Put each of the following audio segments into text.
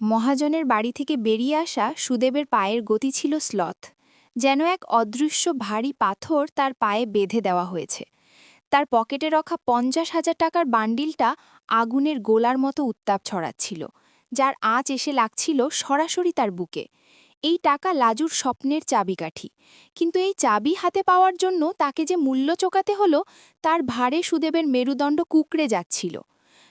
মহাজনের বাড়ি থেকে বেরিয়ে আসা সুদেবের পায়ের গতি ছিল স্লথ, যেন এক অদৃশ্য ভারী পাথর তার পায়ে বেঁধে দেওয়া হয়েছে। তার পকেটে রখা পঞ্চাশ হাজার টাকার বান্ডিলটা আগুনের গোলার মতো উত্তাপ ছড়াচ্ছিল, যার আঁচ এসে লাগছিল সরাসরি তার বুকে। এই টাকা লাজুর স্বপ্নের চাবিকাঠি, কিন্তু এই চাবি হাতে পাওয়ার জন্য তাকে যে মূল্য চোকাতে হলো, তার ভারে সুদেবের মেরুদণ্ড কুকড়ে যাচ্ছিল।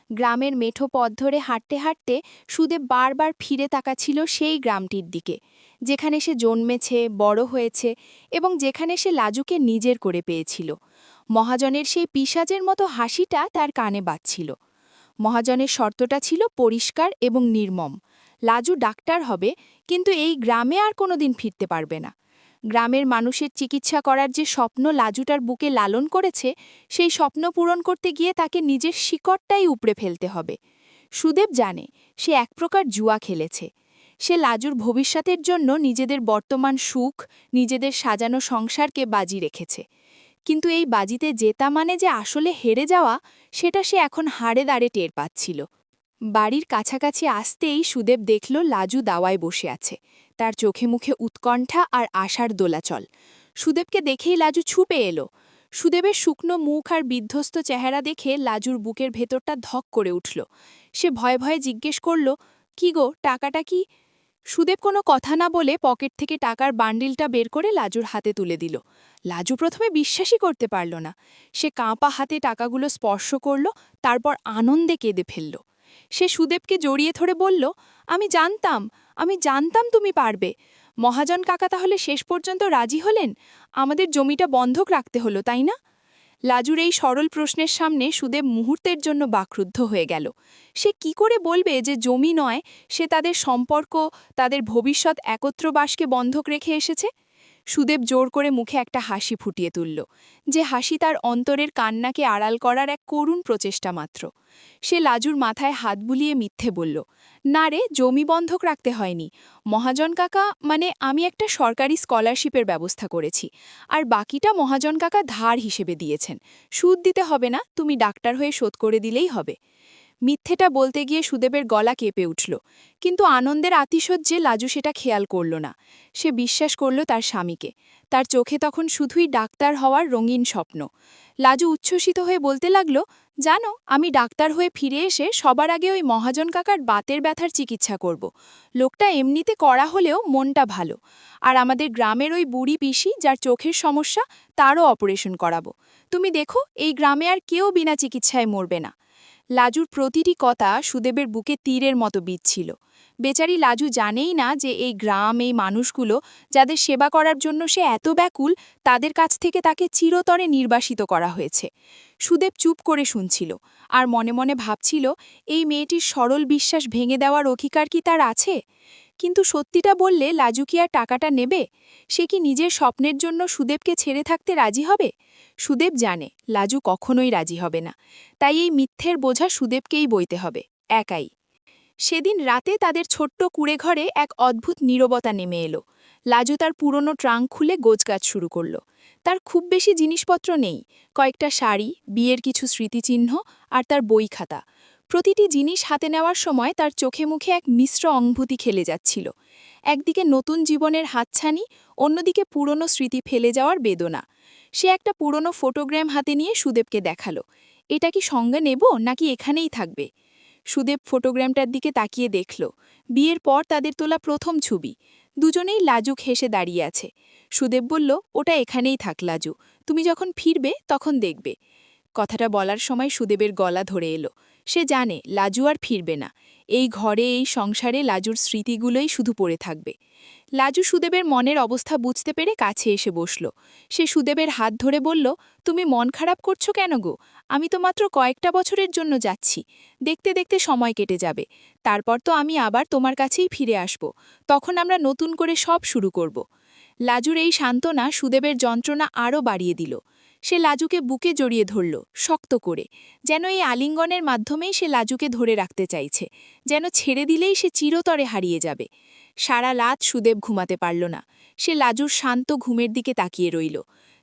গ্রামের মেঠো পথ ধরে হাঁটতে হাঁটতে সুদেব বারবার ফিরে তাকাছিল সেই গ্রামটির দিকে, যেখানে সে জন্মেছে, বড় হয়েছে এবং যেখানে সে লাজুকে নিজের করে পেয়েছিল। মহাজনের সেই পিসাজের মতো হাসিটা তার কানে বাজছিল। মহাজনের শর্তটা ছিল পরিষ্কার এবং নির্মম। লাজু ডাক্তার হবে, কিন্তু এই গ্রামে আর কোনোদিন ফিরতে পারবে না। গ্রামের মানুষের চিকিৎসা করার যে স্বপ্ন লাজুটার বুকে লালন করেছে, সেই স্বপ্ন পূরণ করতে গিয়ে তাকে নিজের শিকড়টাই উপড়ে ফেলতে হবে। সুদেব জানে, সে এক প্রকার জুয়া খেলেছে। সে লাজুর ভবিষ্যতের জন্য নিজেদের বর্তমান সুখ, নিজেদের সাজানো সংসারকে বাজি রেখেছে। কিন্তু এই বাজিতে জেতা মানে যে আসলে হেরে যাওয়া, সেটা সে এখন হাড়ে দাঁড়ে টের পাচ্ছিল। বাড়ির কাছাকাছি আসতেই সুদেব দেখল লাজু দাওয়ায় বসে আছে। তার চোখে মুখে উৎকণ্ঠা আর আশার দোলাচল। সুদেবকে দেখেই লাজু ছুপে এলো। সুদেবের শুকনো মুখ আর বিধ্বস্ত চেহারা দেখে লাজুর বুকের ভেতরটা ধক করে উঠল। সে ভয়ে ভয়ে জিজ্ঞেস করল, কি গো, টাকাটা কি? সুদেব কোনো কথা না বলে পকেট থেকে টাকার বান্ডিলটা বের করে লাজুর হাতে তুলে দিল। লাজু প্রথমে বিশ্বাসই করতে পারল না। সে কাঁপা হাতে টাকাগুলো স্পর্শ করল, তারপর আনন্দে কেঁদে ফেলল। সে সুদেবকে জড়িয়ে ধরে বলল, আমি জানতাম আমি জানতাম তুমি পারবে। মহাজন কাকা তাহলে শেষ পর্যন্ত রাজি হলেন? আমাদের জমিটা বন্ধক রাখতে হলো, তাই না? লাজুর এই সরল প্রশ্নের সামনে সুদেব মুহূর্তের জন্য বাকরুদ্ধ হয়ে গেল। সে কি করে বলবে যে জমি নয়, সে তাদের সম্পর্ক, তাদের ভবিষ্যৎ একত্রবাসকে বন্ধক রেখে এসেছে? সুদেব জোর করে মুখে একটা হাসি ফুটিয়ে তুলল, যে হাসি তার অন্তরের কান্নাকে আড়াল করার এক করুণ প্রচেষ্টা মাত্র। সে লাজুর মাথায় হাত বুলিয়ে মিথ্যে বলল, না রে, জমি বন্ধক রাখতে হয়নি। মহাজন কাকা মানে আমি একটা সরকারি স্কলারশিপের ব্যবস্থা করেছি, আর বাকিটা মহাজন কাকা ধার হিসেবে দিয়েছেন। সুদ দিতে হবে না, তুমি ডাক্তার হয়ে শোধ করে দিলেই হবে। মিথ্যেটা বলতে গিয়ে সুদেবের গলা কেঁপে উঠল। কিন্তু আনন্দের আতিশয্যে লাজু সেটা খেয়াল করল না। সে বিশ্বাস করল তার স্বামীকে। তার চোখে তখন শুধুই ডাক্তার হওয়ার রঙিন স্বপ্ন। লাজু উচ্ছ্বসিত হয়ে বলতে লাগল, জানো, আমি ডাক্তার হয়ে ফিরে এসে সবার আগে ওই মহাজন কাকার বাতের ব্যথার চিকিৎসা করব। লোকটা এমনিতে করা হলেও মনটা ভালো। আর আমাদের গ্রামের ওই বুড়ি পিসি যার চোখের সমস্যা, তারও অপারেশন করাবো। তুমি দেখো, এই গ্রামে আর কেউ বিনা চিকিৎসায় মরবে না। লাজুর প্রতিটি কথা সুদেবের বুকে তীরের মতো বিচ্ছিল বেচারি লাজু জানেই না যে এই গ্রাম, এই মানুষগুলো যাদের সেবা করার জন্য সে এত ব্যাকুল, তাদের কাছ থেকে তাকে চিরতরে নির্বাসিত করা হয়েছে। সুদেব চুপ করে শুনছিল আর মনে মনে ভাবছিল, এই মেয়েটির সরল বিশ্বাস ভেঙে দেওয়ার অধিকার কি তার আছে? কিন্তু সত্যিটা বললে লাজু কি আর টাকাটা নেবে? সে কি নিজের স্বপ্নের জন্য সুদেবকে ছেড়ে থাকতে রাজি হবে? সুদেব জানে, লাজু কখনোই রাজি হবে না। তাই এই মিথ্যের বোঝা সুদেবকেই বইতে হবে, একাই। সেদিন রাতে তাদের ছোট্ট কুড়ে ঘরে এক অদ্ভুত নীরবতা নেমে এলো। লাজু তার পুরনো ট্রাঙ্ক খুলে গোজগাছ শুরু করল। তার খুব বেশি জিনিসপত্র নেই, কয়েকটা শাড়ি, বিয়ের কিছু স্মৃতিচিহ্ন আর তার বই খাতা। প্রতিটি জিনিস হাতে নেওয়ার সময় তার চোখে মুখে এক মিশ্র অঙ্ভূতি খেলে যাচ্ছিল। একদিকে নতুন জীবনের হাতছানি, অন্যদিকে পুরনো স্মৃতি ফেলে যাওয়ার বেদনা। সে একটা পুরনো ফটোগ্রাম হাতে নিয়ে সুদেবকে দেখাল। এটা কি সঙ্গে নেব নাকি এখানেই থাকবে? সুদেব ফটোগ্রামটার দিকে তাকিয়ে দেখল। বিয়ের পর তাদের তোলা প্রথম ছবি। দুজনেই লাজুক হেসে দাঁড়িয়ে আছে। সুদেব বলল, ওটা এখানেই থাক লাজু। তুমি যখন ফিরবে তখন দেখবে। কথাটা বলার সময় সুদেবের গলা ধরে এলো। সে জানে লাজু আর ফিরবে না। এই ঘরে, এই সংসারে লাজুর স্মৃতিগুলোই শুধু পড়ে থাকবে। লাজু সুদেবের মনের অবস্থা বুঝতে পেরে কাছে এসে বসল। সে সুদেবের হাত ধরে বলল, তুমি মন খারাপ করছ কেন গো? আমি তো মাত্র কয়েকটা বছরের জন্য যাচ্ছি। দেখতে দেখতে সময় কেটে যাবে। তারপর তো আমি আবার তোমার কাছেই ফিরে আসব। তখন আমরা নতুন করে সব শুরু করব। লাজুর এই সান্ত্বনা সুদেবের যন্ত্রণা আরও বাড়িয়ে দিল। সে লাজুকে বুকে জড়িয়ে ধরল, শক্ত করে, যেন এই আলিঙ্গনের মাধ্যমেই সে লাজুকে ধরে রাখতে চাইছে, যেন ছেড়ে দিলেই সে চিরতরে হারিয়ে যাবে। সারা রাত সুদেব ঘুমাতে পারল না, সে লাজুর শান্ত ঘুমের দিকে তাকিয়ে রইল।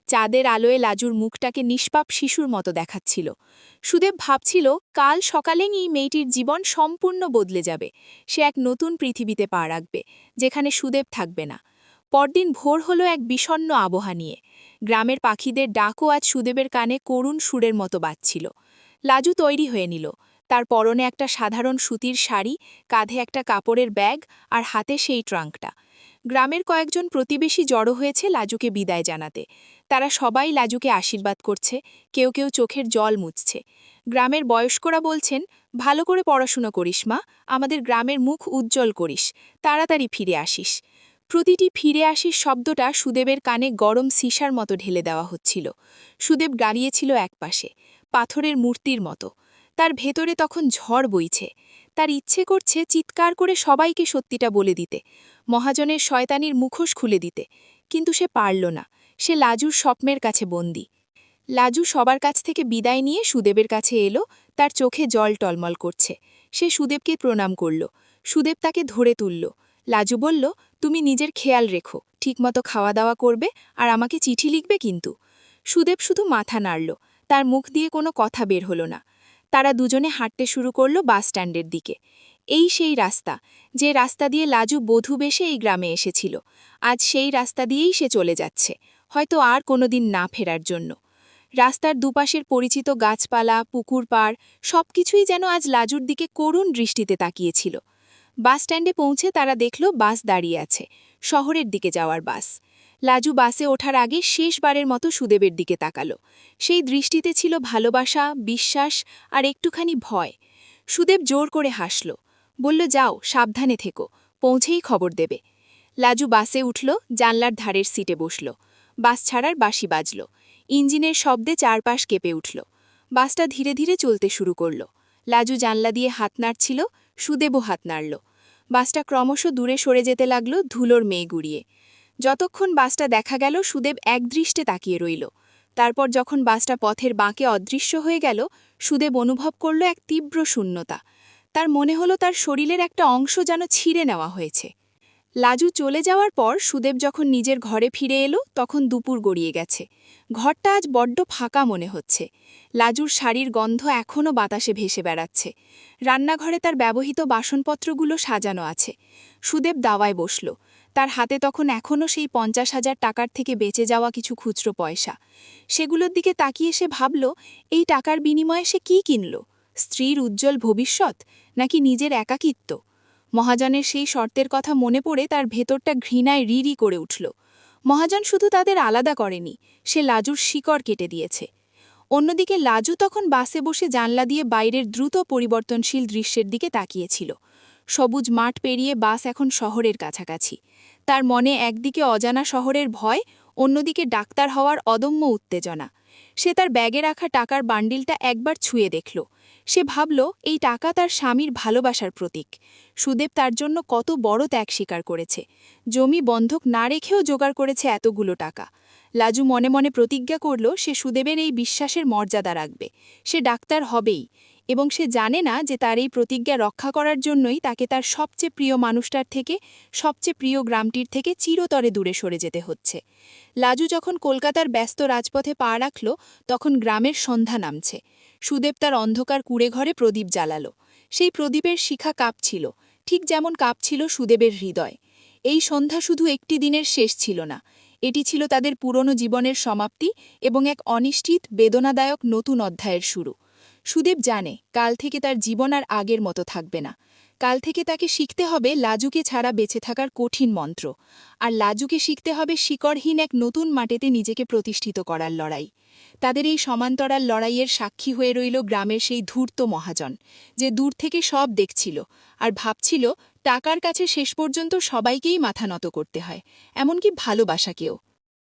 চাঁদের আলোয় লাজুর মুখটাকে নিষ্পাপ শিশুর মতো দেখাচ্ছিল। সুদেব ভাবছিল, কাল সকালেই এই মেয়েটির জীবন সম্পূর্ণ বদলে যাবে, সে এক নতুন পৃথিবীতে পা রাখবে, যেখানে সুদেব থাকবে না। পরদিন ভোর হলো এক বিষণ্ন আবহা নিয়ে। গ্রামের পাখিদের ডাকও আজ সুদেবের কানে করুণ সুরের মতো বাজছিল। লাজু তৈরি হয়ে নিল। তার পরনে একটা সাধারণ সুতির শাড়ি, কাঁধে একটা কাপড়ের ব্যাগ আর হাতে সেই ট্রাঙ্কটা। গ্রামের কয়েকজন প্রতিবেশী জড়ো হয়েছে লাজুকে বিদায় জানাতে। তারা সবাই লাজুকে আশীর্বাদ করছে, কেউ কেউ চোখের জল মুছছে। গ্রামের বয়স্করা বলছেন, ভালো করে পড়াশুনো করিস মা, আমাদের গ্রামের মুখ উজ্জ্বল করিস, তাড়াতাড়ি ফিরে আসিস। প্রতিটি ফিরে আসিস শব্দটা সুদেবের কানে গরম সিসার মতো ঢেলে দেওয়া হচ্ছিল। সুদেব গাড়িয়েছিল একপাশে, পাথরের মূর্তির মতো। তার ভেতরে তখন ঝড় বইছে। তার ইচ্ছে করছে চিৎকার করে সবাইকে সত্যিটা বলে দিতে, মহাজনের শয়তানির মুখোশ খুলে দিতে। কিন্তু সে পারল না। সে লাজুর স্বপ্নের কাছে বন্দি। লাজু সবার কাছ থেকে বিদায় নিয়ে সুদেবের কাছে এলো, তার চোখে জল টলমল করছে। সে সুদেবকে প্রণাম করল। সুদেব তাকে ধরে তুলল। লাজু বলল, তুমি নিজের খেয়াল রেখো, ঠিকমতো খাওয়া দাওয়া করবে আর আমাকে চিঠি লিখবে কিন্তু। সুদেব শুধু মাথা নাড়ল, তার মুখ দিয়ে কোনো কথা বের হলো না। তারা দুজনে হাঁটতে শুরু করল বাস স্ট্যান্ডের দিকে। এই সেই রাস্তা, যে রাস্তা দিয়ে লাজু বধূ বেশে এই গ্রামে এসেছিল। আজ সেই রাস্তা দিয়েই সে চলে যাচ্ছে, হয়তো আর কোনোদিন না ফেরার জন্য। রাস্তার দুপাশের পরিচিত গাছপালা, পুকুর পাড়, সবকিছুই যেন আজ লাজুর দিকে করুণ দৃষ্টিতে তাকিয়েছিল। বাস স্ট্যান্ডে পৌঁছে তারা দেখল বাস দাঁড়িয়ে আছে, শহরের দিকে যাওয়ার বাস। লাজু বাসে ওঠার আগে শেষবারের মতো সুদেবের দিকে তাকালো। সেই দৃষ্টিতে ছিল ভালোবাসা, বিশ্বাস আর একটুখানি ভয়। সুদেব জোর করে হাসল, বলল, যাও, সাবধানে থেকো, পৌঁছেই খবর দেবে। লাজু বাসে উঠল, জানলার ধারের সিটে বসল। বাস ছাড়ার বাঁশি বাজল। ইঞ্জিনের শব্দে চারপাশ কেঁপে উঠল। বাসটা ধীরে ধীরে চলতে শুরু করল। লাজু জানলা দিয়ে হাত নাড়ছিল সুদেবও হাত নাড়ল। বাসটা ক্রমশ দূরে সরে যেতে লাগল ধুলোর মেয়ে গুড়িয়ে যতক্ষণ বাসটা দেখা গেল, সুদেব একদৃষ্টে তাকিয়ে রইল। তারপর যখন বাসটা পথের বাঁকে অদৃশ্য হয়ে গেল, সুদেব অনুভব করল এক তীব্র শূন্যতা। তার মনে হলো তার শরীরের একটা অংশ যেন ছিঁড়ে নেওয়া হয়েছে। লাজু চলে যাওয়ার পর সুদেব যখন নিজের ঘরে ফিরে এলো, তখন দুপুর গড়িয়ে গেছে। ঘরটা আজ বড্ড ফাঁকা মনে হচ্ছে। লাজুর শাড়ির গন্ধ এখনও বাতাসে ভেসে বেড়াচ্ছে। রান্নাঘরে তার ব্যবহৃত বাসনপত্রগুলো সাজানো আছে। সুদেব দাওয়ায় বসল। তার হাতে তখন এখনও সেই পঞ্চাশ হাজার টাকার থেকে বেঁচে যাওয়া কিছু খুচরো পয়সা। সেগুলোর দিকে তাকিয়ে সে ভাবল, এই টাকার বিনিময়ে সে কী কিনল? স্ত্রীর উজ্জ্বল ভবিষ্যৎ নাকি নিজের একাকিত্ব? মহাজনের সেই শর্তের কথা মনে পড়ে তার ভেতরটা ঘৃণায় রিরি করে উঠল। মহাজন শুধু তাদের আলাদা করেনি, সে লাজুর শিকড় কেটে দিয়েছে। অন্যদিকে লাজু তখন বাসে বসে জানলা দিয়ে বাইরের দ্রুত পরিবর্তনশীল দৃশ্যের দিকে তাকিয়েছিল। সবুজ মাঠ পেরিয়ে বাস এখন শহরের কাছাকাছি। তার মনে একদিকে অজানা শহরের ভয়, অন্যদিকে ডাক্তার হওয়ার অদম্য উত্তেজনা। সে তার ব্যাগে রাখা টাকার বান্ডিলটা একবার ছুঁয়ে দেখল। সে ভাবল, এই টাকা তার স্বামীর ভালোবাসার প্রতীক। সুদেব তার জন্য কত বড় ত্যাগ স্বীকার করেছে। জমি বন্ধক না রেখেও জোগাড় করেছে এতগুলো টাকা। লাজু মনে মনে প্রতিজ্ঞা করল, সে সুদেবের এই বিশ্বাসের মর্যাদা রাখবে। সে ডাক্তার হবেই। এবং সে জানে না যে তার এই প্রতিজ্ঞা রক্ষা করার জন্যই তাকে তার সবচেয়ে প্রিয় মানুষটার থেকে, সবচেয়ে প্রিয় গ্রামটির থেকে চিরতরে দূরে সরে যেতে হচ্ছে। লাজু যখন কলকাতার ব্যস্ত রাজপথে পা রাখল, তখন গ্রামের সন্ধ্যা নামছে। সুদেব তার অন্ধকার কুড়ে ঘরে প্রদীপ জ্বালালো। সেই প্রদীপের শিখা কাঁপছিল, ঠিক যেমন কাঁপছিল সুদেবের হৃদয়। এই সন্ধ্যা শুধু একটি দিনের শেষ ছিল না, এটি ছিল তাদের পুরনো জীবনের সমাপ্তি এবং এক অনিশ্চিত, বেদনাদায়ক নতুন অধ্যায়ের শুরু। সুদেব জানে কাল থেকে তার জীবন আর আগের মতো থাকবে না। কাল থেকে তাকে শিখতে হবে লাজুকে ছাড়া বেঁচে থাকার কঠিন মন্ত্র। আর লাজুকে শিখতে হবে শিকড়হীন এক নতুন মাটিতে নিজেকে প্রতিষ্ঠিত করার লড়াই। তাদের এই সমান্তরাল লড়াইয়ের সাক্ষী হয়ে রইল গ্রামের সেই ধূর্ত মহাজন, যে দূর থেকে সব দেখছিল আর ভাবছিল টাকার কাছে শেষ পর্যন্ত সবাইকেই মাথা নত করতে হয়, এমনকি ভালোবাসাকেও